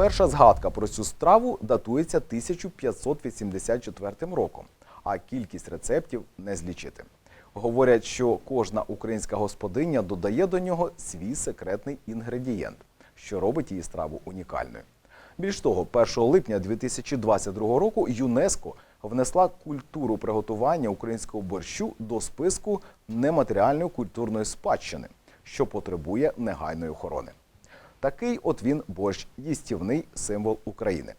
Перша згадка про цю страву датується 1584 роком, а кількість рецептів не злічити. Говорять, що кожна українська господиня додає до нього свій секретний інгредієнт, що робить її страву унікальною. Більш того, 1 липня 2022 року ЮНЕСКО внесла культуру приготування українського борщу до списку нематеріальної культурної спадщини, що потребує негайної охорони. Такий от він борщ їстівний символ України.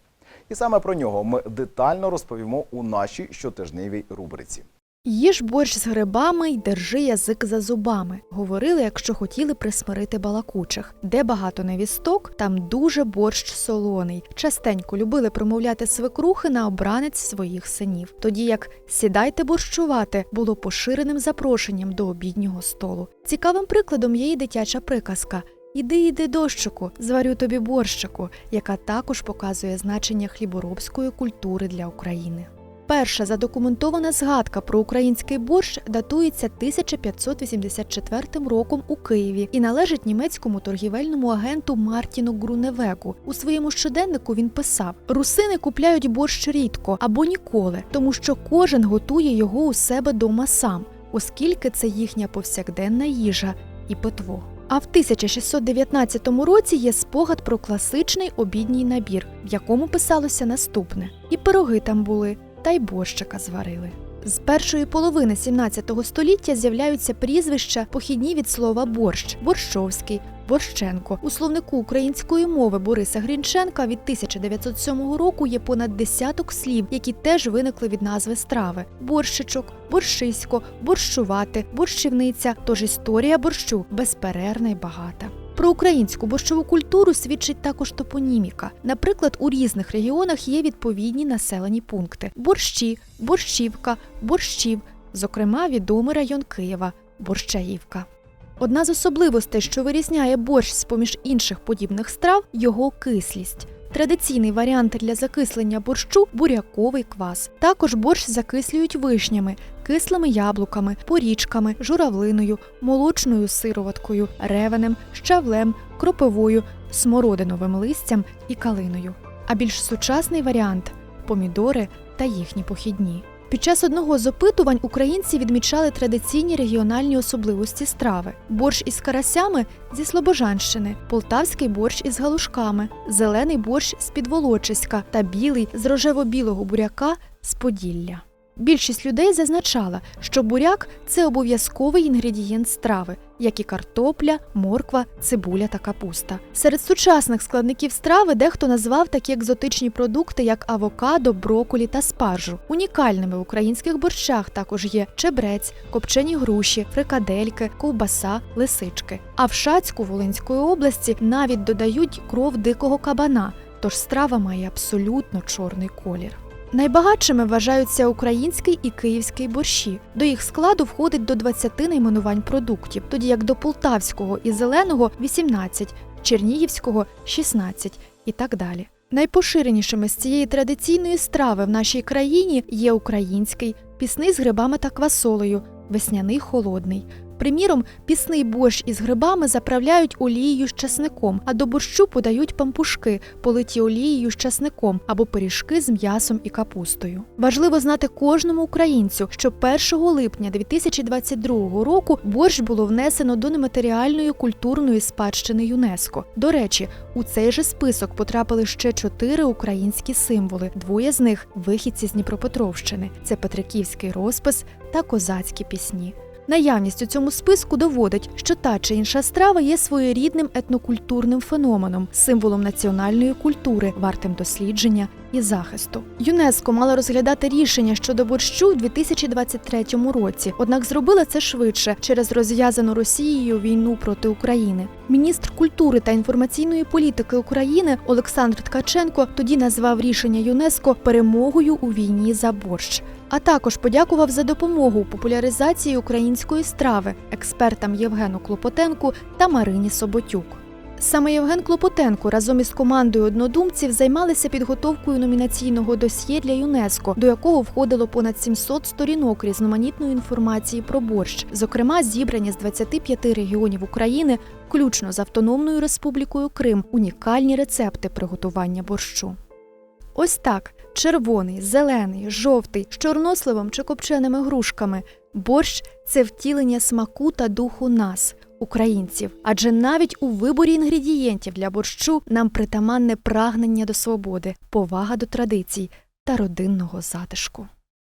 І саме про нього ми детально розповімо у нашій щотижневій рубриці. Їж борщ з грибами й держи язик за зубами. Говорили, якщо хотіли присмирити балакучих. Де багато невісток, там дуже борщ солоний. Частенько любили промовляти свекрухи на обранець своїх синів. Тоді як сідайте борщувати було поширеним запрошенням до обіднього столу. Цікавим прикладом є і дитяча приказка. Іди, іди, дощику, зварю тобі борщику, яка також показує значення хліборобської культури для України. Перша задокументована згадка про український борщ датується 1584 роком у Києві і належить німецькому торгівельному агенту Мартіну Груневеку. У своєму щоденнику він писав: Русини купляють борщ рідко або ніколи, тому що кожен готує його у себе дома сам, оскільки це їхня повсякденна їжа і питво. А в 1619 році є спогад про класичний обідній набір, в якому писалося наступне: і пироги там були, та й борщика зварили. З першої половини 17 століття з'являються прізвища похідні від слова борщ борщовський, борщенко. У словнику української мови Бориса Грінченка від 1907 року є понад десяток слів, які теж виникли від назви страви: борщичок, борщисько, борщувати, борщівниця. Тож історія борщу безперервна й багата. Про українську борщову культуру свідчить також топоніміка. Наприклад, у різних регіонах є відповідні населені пункти: борщі, борщівка, борщів, зокрема, відомий район Києва Борщаївка. Одна з особливостей, що вирізняє борщ з поміж інших подібних страв, його кислість. Традиційний варіант для закислення борщу буряковий квас. Також борщ закислюють вишнями, кислими яблуками, порічками, журавлиною, молочною сироваткою, ревенем, щавлем, кропивою, смородиновим листям і калиною. А більш сучасний варіант помідори та їхні похідні. Під час одного з опитувань українці відмічали традиційні регіональні особливості страви: борщ із карасями зі Слобожанщини, полтавський борщ із галушками, зелений борщ з Підволочиська та білий з рожево-білого буряка з Поділля. Більшість людей зазначала, що буряк це обов'язковий інгредієнт страви, як і картопля, морква, цибуля та капуста. Серед сучасних складників страви дехто назвав такі екзотичні продукти, як авокадо, броколі та спаржу. Унікальними в українських борщах також є чебрець, копчені груші, фрикадельки, ковбаса, лисички. А в Шацьку Волинської області навіть додають кров дикого кабана, тож страва має абсолютно чорний колір. Найбагатшими вважаються український і київський борщі. До їх складу входить до 20 найменувань продуктів, тоді як до полтавського і зеленого 18, чернігівського 16 і так далі. Найпоширенішими з цієї традиційної страви в нашій країні є український, пісний з грибами та квасолею, весняний холодний. Приміром, пісний борщ із грибами заправляють олією з часником, а до борщу подають пампушки, политі олією з часником або пиріжки з м'ясом і капустою. Важливо знати кожному українцю, що 1 липня 2022 року борщ було внесено до нематеріальної культурної спадщини ЮНЕСКО. До речі, у цей же список потрапили ще чотири українські символи. Двоє з них вихідці з Дніпропетровщини. Це Петриківський розпис та козацькі пісні. Наявність у цьому списку доводить, що та чи інша страва є своєрідним етнокультурним феноменом, символом національної культури, вартим дослідження і захисту. ЮНЕСКО мала розглядати рішення щодо борщу у 2023 році, однак зробила це швидше через розв'язану Росією війну проти України. Міністр культури та інформаційної політики України Олександр Ткаченко тоді назвав рішення ЮНЕСКО перемогою у війні за борщ а також подякував за допомогу у популяризації української страви експертам Євгену Клопотенку та Марині Соботюк. Саме Євген Клопотенко разом із командою однодумців займалися підготовкою номінаційного досьє для ЮНЕСКо, до якого входило понад 700 сторінок різноманітної інформації про борщ, зокрема зібрані з 25 регіонів України, включно з Автономною Республікою Крим, унікальні рецепти приготування борщу. Ось так: червоний, зелений, жовтий, з чорносливом чи копченими грушками. Борщ це втілення смаку та духу нас, українців. Адже навіть у виборі інгредієнтів для борщу нам притаманне прагнення до свободи, повага до традицій та родинного затишку.